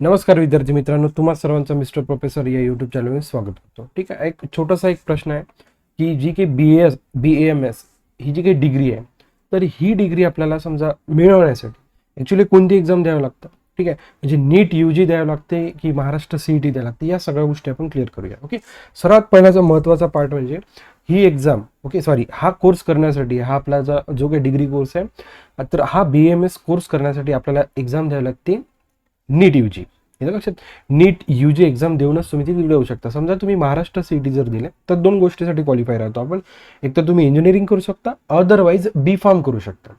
नमस्कार विद्यार्थी मित्रांनो तुम्हा सर्वांचं मिस्टर प्रोफेसर या यूट्यूब चॅनलमध्ये स्वागत करतो. ठीक आहे एक छोटासा एक प्रश्न आहे की जी काही B S B M S ही जी काही डिग्री आहे तर ही डिग्री आपल्याला समजा मिळवण्यासाठी ॲक्च्युली कोणती एक्झाम द्यावं लागतं? ठीक आहे म्हणजे नीट यू जी द्यावं लागते की महाराष्ट्र सी ई टी द्यावं लागते? या सगळ्या गोष्टी आपण क्लिअर करूया ओके सर्वात पहिल्याचा महत्त्वाचा पार्ट म्हणजे ही एक्झाम ओके सॉरी हा कोर्स करण्यासाठी हा आपला जो काही डिग्री कोर्स आहे तर हा बी एम एस कोर्स करण्यासाठी आपल्याला एक्झाम द्यावी लागते. नीट यू जी येतं लक्षात. नीट यू जी एक्झाम देऊनच तुम्ही ती देऊ शकता. समजा तुम्ही महाराष्ट्र सी टी जर दिले तर दोन गोष्टीसाठी क्वालिफाय राहतो आपण. एक तर तुम्ही इंजिनिअरिंग करू शकता अदरवाईज बी फार्म करू शकता.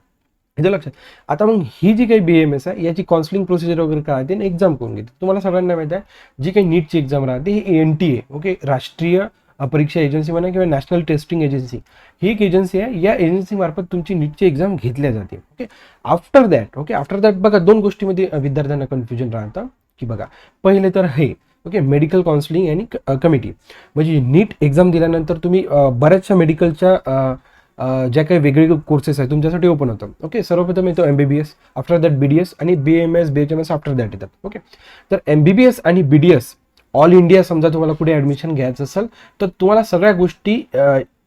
येतं लक्षात. आता मग ही जी काही बी एम एस आहे याची काउन्सिलिंग प्रोसिजर वगैरे काय आहे एक्झाम करून घेते. तुम्हाला सगळ्यांना माहिती आहे जी काही नीटची एक्झाम राहते ही एन टी ए ओके राष्ट्रीय परीक्षा एजन्सी म्हणा किंवा नॅशनल टेस्टिंग एजन्सी ही एक एजन्सी आहे. या एजन्सीमार्फत तुमची नीटची एक्झाम घेतल्या जाते. Okay after that okay after that बघा दोन गोष्टीमध्ये विद्यार्थ्यांना कन्फ्युजन राहतं. की बघा पहिले तर हे ओके मेडिकल काउन्सिलिंग आणि कमिटी म्हणजे नीट एक्झाम दिल्यानंतर तुम्ही बऱ्याचशा मेडिकलच्या ज्या काही वेगवेगळे कोर्सेस आहेत तुमच्यासाठी ओपन होतं ओके सर्वप्रथम येतो M B B S after that B D S आणि B M S B H M S after that येतात. ओके तर एम बी बी एस आणि B D S all India समजा तुम्हाला कुठे ॲडमिशन घ्यायचं असेल तर तुम्हाला सगळ्या गोष्टी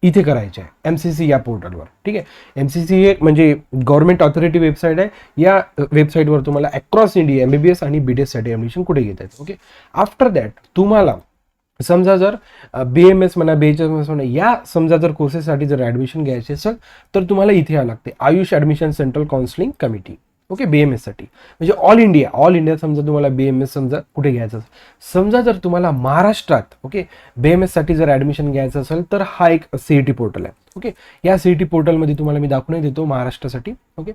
इथे करायच्या आहे एम सी सी या पोर्टलवर ठीक आहे? एम सी सी हे म्हणजे गव्हर्नमेंट ऑथॉरिटी वेबसाईट आहे. या वेबसाईटवर तुम्हाला across India M B B S आणि बी डी एससाठी ॲडमिशन कुठे घेता येतं ओके आफ्टर दॅट तुम्हाला समजा जर बी एम एस म्हणा बी एच एम एस म्हणा या समजा जर कोर्सेससाठी जर ॲडमिशन घ्यायचे असेल तर तुम्हाला इथे यावं लागते. AYUSH admission central counselling committee okay B M एससाठी म्हणजे ऑल इंडिया ऑल इंडिया समजा तुम्हाला बी एम एस समजा कुठे घ्यायचं असेल. समजा जर तुम्हाला महाराष्ट्रात ओके बी एम एससाठी जर ॲडमिशन घ्यायचं असेल तर हा एक सी ई टी पोर्टल आहे. ओके या सी ई टी पोर्टलमध्ये तुम्हाला मी दाखवून देतो महाराष्ट्रासाठी ओके.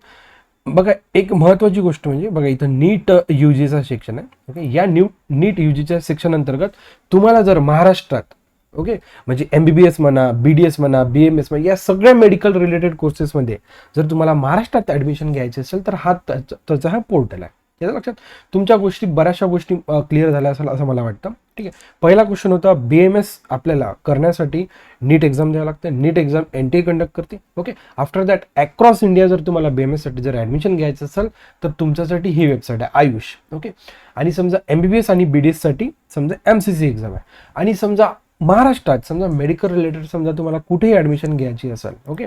बघा एक महत्त्वाची गोष्ट म्हणजे बघा इथं नीट यू जीचा सेक्शन आहे. ओके या न्यू नीट यू जीच्या सेक्शन अंतर्गत तुम्हाला जर महाराष्ट्रात ओके? म्हणजे एम बी बी एस म्हणा बी डी एस म्हणा बी एम एस म्हणा या सगळ्या मेडिकल रिलेटेड कोर्सेसमध्ये जर तुम्हाला महाराष्ट्रात ॲडमिशन घ्यायचे असेल तर हा त्याचा त्याचा हा पोर्टल आहे. याचा लक्षात? तुमच्या गोष्टी बऱ्याचशा गोष्टी क्लिअर झाल्या असेल असं मला वाटतं. ठीक आहे? पहिला क्वेश्चन होता बी एम एस आपल्याला करण्यासाठी नीट एक्झाम द्यावं लागतं. NEET exam N T conduct करते. Okay? After that across India जर तुम्हाला बी एम एससाठी जर ॲडमिशन घ्यायचं असेल तर तुमच्यासाठी ही वेबसाईट आहे आयुष. ओके? आणि समजा एम बी बी एस आणि बी डी एससाठी समजा एम सी सी एक्झाम आहे. आणि समजा महाराष्ट्रात समजा मेडिकल रिलेटेड समजा तुम्हाला कुठेही ॲडमिशन घ्यायची असेल ओके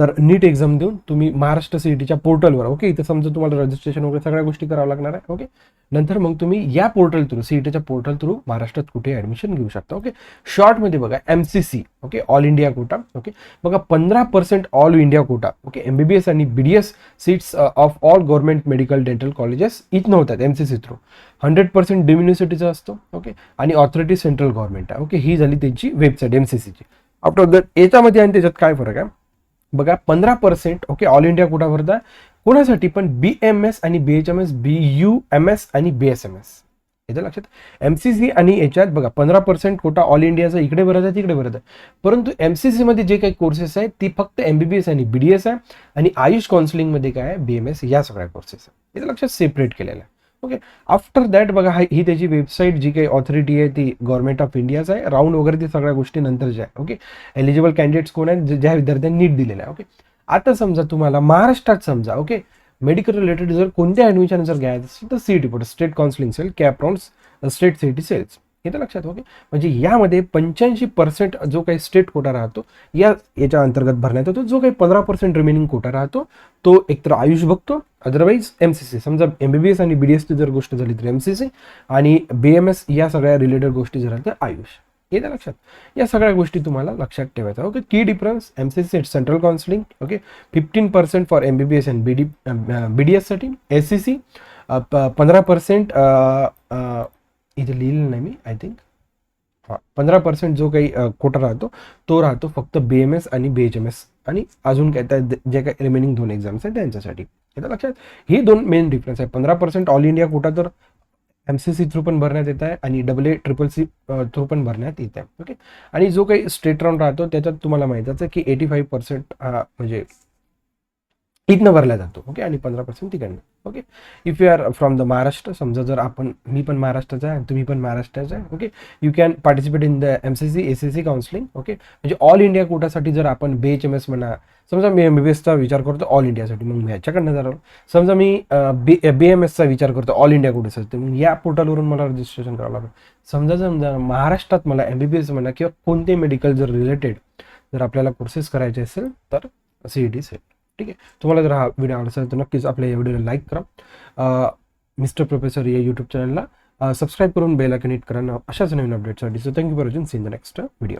तर नीट एक्झाम देऊन तुम्ही महाराष्ट्र सीईटीच्या पोर्टलवर ओके इथं समजा तुम्हाला रजिस्ट्रेशन वगैरे सगळ्या गोष्टी कराव्या लागणार आहे ओके नंतर मग तुम्ही या पोर्टल थ्रू सीईटीच्या पोर्टल थ्रू महाराष्ट्रात कुठे ॲडमिशन घेऊ शकता ओके शॉर्टमध्ये बघा M C C okay all India quota okay बघा पंधरा percent all India quota okay M B B S आणि B D S seats of all government medical dental colleges इथनं होतात M C C through hundred percent डिम्युनिसिटीचा असतो okay आणि authority central government आहे okay ही झाली त्यांची वेबसाईट एम सी सीची आफ्टर दॅट याच्यामध्ये आणि त्याच्यात काय फरक आहे? बघा पंधरा percent okay all India quota भरता कोणासाठी पण बी एम एस आणि B H M S B U M S आणि बी एस एम एस येतं लक्षात. एम सी सी आणि याच्यात बघा पंधरा पर्सेंट कोटा ऑल इंडियाचा इकडे भरत आहे तिकडे भरत आहे. परंतु एम सी सीमध्ये जे काही कोर्सेस आहेत ती फक्त एम बी बी एस आणि बी डी एस आहे. आणि आयुष काउन्सिलिंगमध्ये काय आहे? बी एम एस या सगळ्या कोर्सेस आहे. याचं लक्षात सेपरेट केलेलं आहे. ओके आफ्टर दॅट बघा ही त्याची वेबसाईट जी काही ऑथॉरिटी आहे ती गव्हर्नमेंट ऑफ इंडियाच आहे. राऊंड वगैरे ती सगळ्या गोष्टी नंतरच्या आहे. ओके एलिजिबल कॅन्डिडेट्स कोण आहेत? ज्या विद्यार्थ्यांनी नीट दिलेलं आहे. ओके आता समजा तुम्हाला महाराष्ट्रात समजा ओके मेडिकल रिलेटेड जर कोणत्या ॲडमिशन जर घ्यायचं असेल तर C T port state counselling cell CAP round state CET cells येतं लक्षात ओके म्हणजे यामध्ये पंच्याऐंशी पर्सेंट जो काही स्टेट कोटा राहतो या याच्या अंतर्गत भरण्यात येतो. जो काही पंधरा पर्सेंट रिमेनिंग कोटा राहतो तो एकतर आयुष बघतो अदरवाईज एम सी सी समजा एम बी बी एस आणि बी डी एसची जर गोष्ट झाली तर एम सी सी आणि बी एम एस या सगळ्या रिलेटेड गोष्टी जर झाल्या तर आयुष. येत्या लक्षात. या सगळ्या गोष्टी तुम्हाला लक्षात ठेवायचा ओके की difference M C C central counselling okay fifteen percent for M B B S and B D B D एससाठी S C C पंधरा पर्सेंट इथे लिहिलेलं नाही मी आय थिंक हां पंधरा पर्सेंट जो काही कोटा राहतो तो राहतो फक्त बी एम एस आणि बी एच एम एस आणि अजून काय त्या जे काही रिमेनिंग दोन एक्झाम्स आहेत त्यांच्यासाठी. येतं लक्षात ही दोन मेन डिफरन्स आहे. पंधरा पर्सेंट ऑल इंडिया कोटा तर एम सी सी थ्रू पण भरण्यात येत आहे आणि double A triple C through पण भरण्यात येत आहे. ओके आणि जो काही स्टेट राऊंड राहतो त्याच्यात तुम्हाला माहितीच आहे की एटी फाईव्ह पर्सेंट हा म्हणजे इथनं भरला जातो ओके आणि पंधरा पर्सेंट तिकडनं okay if you are from the Maharashtra समजा जर आपण मी पण महाराष्ट्राचा आहे आणि तुम्ही पण महाराष्ट्राचा आहे okay you can participate in the M C C S C C counselling okay म्हणजे ऑल इंडिया कोटासाठी जर आपण बी एच एम एस म्हणा समजा मी एम बी बी एसचा विचार करतो ऑल इंडियासाठी मग मी ह्याच्याकडनं जाणार. समजा मी बी बी एम एसचा विचार करतो ऑल इंडिया कोटासाठी मग या पोर्टलवरून मला रजिस्ट्रेशन करावं लागेल. समजा समजा महाराष्ट्रात मला एम बी बी एस म्हणा किंवा कोणते मेडिकल जर रिलेटेड जर आपल्याला कोर्सेस करायचे असेल तर सी ई टी सेट ठीक आहे? तुम्हाला जर हा व्हिडिओ आवडला असेल तर नक्कीच आपल्या या व्हिडिओला लाईक करा. मिस्टर प्रोफेसर या यूट्यूब चॅनलला सबस्क्राईब करून बेल आयकन हिट करा अशाच नवीन अपडेटसाठी so thank you for watching seen the next video